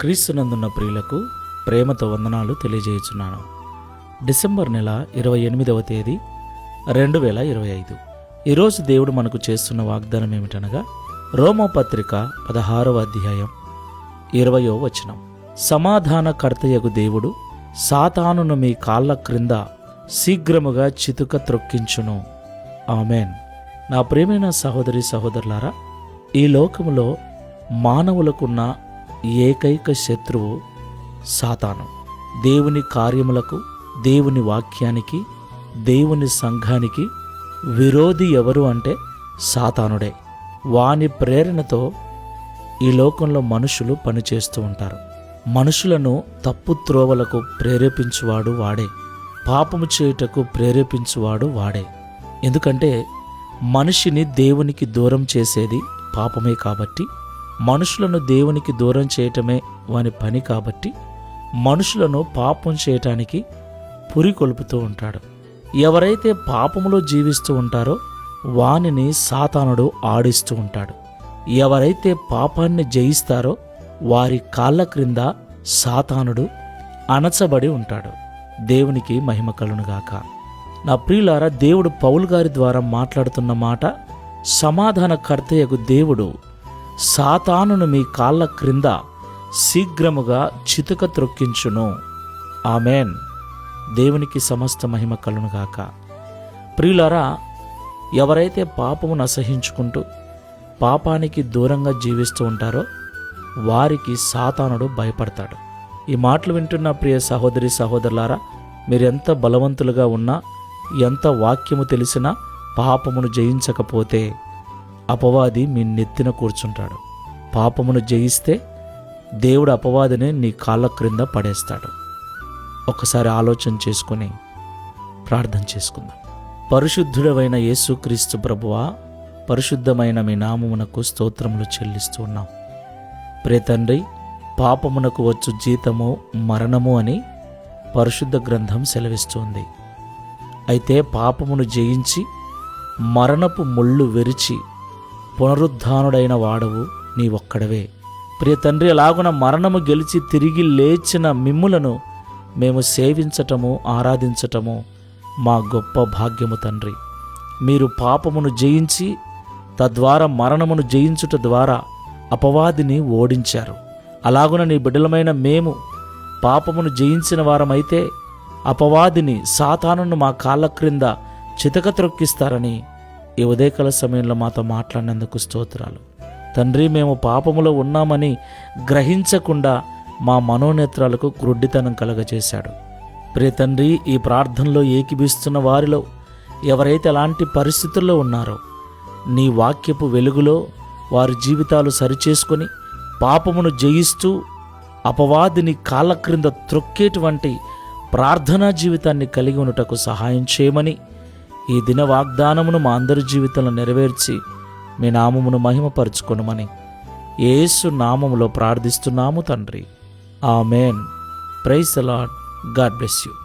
క్రీస్తునందున్న ప్రియులకు ప్రేమతో వందనాలు తెలియజేయుచున్నాను. డిసెంబర్ నెల ఇరవై ఎనిమిదవ తేదీ రెండు వేల ఇరవై ఐదు. ఈరోజు దేవుడు మనకు చేస్తున్న వాగ్దానం ఏమిటనగా రోమపత్రిక పదహారవ అధ్యాయం ఇరవయో వచనం. సమాధానకర్తయగు దేవుడు సాతానును మీ కాళ్ళ క్రింద శీఘ్రముగా చితుక త్రొక్కించును. ఆమెన్. నా ప్రేమైన సహోదరి సహోదరులారా ఈ లోకములో మానవులకున్న ఏకైక శత్రువు సాతాను. దేవుని కార్యములకు దేవుని వాక్యానికి దేవుని సంఘానికి విరోధి ఎవరు అంటే సాతానుడే. వాని ప్రేరణతో ఈ లోకంలో మనుషులు పనిచేస్తూ ఉంటారు. మనుషులను తప్పు త్రోవలకు ప్రేరేపించువాడు వాడే. పాపము చేయుటకు ప్రేరేపించువాడు వాడే. ఎందుకంటే మనిషిని దేవునికి దూరం చేసేది పాపమే కాబట్టి మనుషులను దేవునికి దూరం చేయటమే వాని పని కాబట్టి మనుషులను పాపం చేయటానికి పురికొల్పుతూ ఉంటాడు. ఎవరైతే పాపములో జీవిస్తూ ఉంటారో వానిని సాతానుడు ఆడిస్తూ ఉంటాడు. ఎవరైతే పాపాన్ని జయిస్తారో వారి కాళ్ళ క్రింద సాతానుడు అణచబడి ఉంటాడు. దేవునికి మహిమ కలునుగాక నా ప్రియులారా దేవుడు పౌలు గారి ద్వారా మాట్లాడుతున్న మాట సమాధానకర్తయగు దేవుడు సాతానును మీ కాళ్ళ క్రింద శీఘ్రముగా చితుక త్రొక్కించును. ఆమెన్. దేవునికి సమస్త మహిమ కలునుగాక ప్రియులారా ఎవరైతే పాపమును అసహించుకుంటూ పాపానికి దూరంగా జీవిస్తూ ఉంటారో వారికి సాతానుడు భయపడతాడు. ఈ మాటలు వింటున్న ప్రియ సహోదరి సహోదరులారా మీరెంత బలవంతులుగా ఉన్నా ఎంత వాక్యము తెలిసినా పాపమును జయించకపోతే అపవాది మీ నెత్తిన కూర్చుంటాడు. పాపమును జయిస్తే దేవుడు అపవాదిని నీ కాళ్ళ క్రింద పడేస్తాడు. ఒకసారి ఆలోచన చేసుకొని ప్రార్థన చేసుకుందాం. పరిశుద్ధుడమైన యేసుక్రీస్తు ప్రభువ పరిశుద్ధమైన మీ నామమునకు స్తోత్రములు చెల్లిస్తూ ఉన్నాం. ప్రే తండ్రి పాపమునకు వచ్చు జీతము మరణము అని పరిశుద్ధ గ్రంథం సెలవిస్తోంది. అయితే పాపమును జయించి మరణపు ముళ్ళు వెరిచి పునరుద్ధానుడైన వాడవు నీ ఒక్కడవే ప్రియ తండ్రి అలాగున మరణము గెలిచి తిరిగి లేచిన మిమ్ములను మేము సేవించటము ఆరాధించటము మా గొప్ప భాగ్యము తండ్రి. మీరు పాపమును జయించి తద్వారా మరణమును జయించుట ద్వారా అపవాదిని ఓడించారు. అలాగున నీ బిడ్డలమైన మేము పాపమును జయించిన వారమైతే అపవాదిని సాతానును మా కాళ్ళ క్రింద చితక త్రొక్కిస్తారని ఈ ఉదయకాల సమయంలో మాతో మాట్లాడినందుకు స్తోత్రాలు. తండ్రి మేము పాపములో ఉన్నామని గ్రహించకుండా మా మనోనేత్రాలకు గ్రుడ్డితనం కలగజేశాడు. ప్రియ తండ్రి ఈ ప్రార్థనలో ఏకిపిస్తున్న వారిలో ఎవరైతే అలాంటి పరిస్థితుల్లో ఉన్నారో నీ వాక్యపు వెలుగులో వారి జీవితాలు సరిచేసుకొని పాపమును జయిస్తూ అపవాదిని కాళ్ళ క్రింద త్రొక్కేటువంటి ప్రార్థనా జీవితాన్ని కలిగి ఉండటకు సహాయం చేయమని ఈ దిన వాగ్దానమును మా అందరి జీవితంలో నెరవేర్చి మీ నామమును మహిమపరుచుకొనమని ఏసు నామములో ప్రార్థిస్తున్నాము తండ్రి. Amen. Praise the Lord God bless you.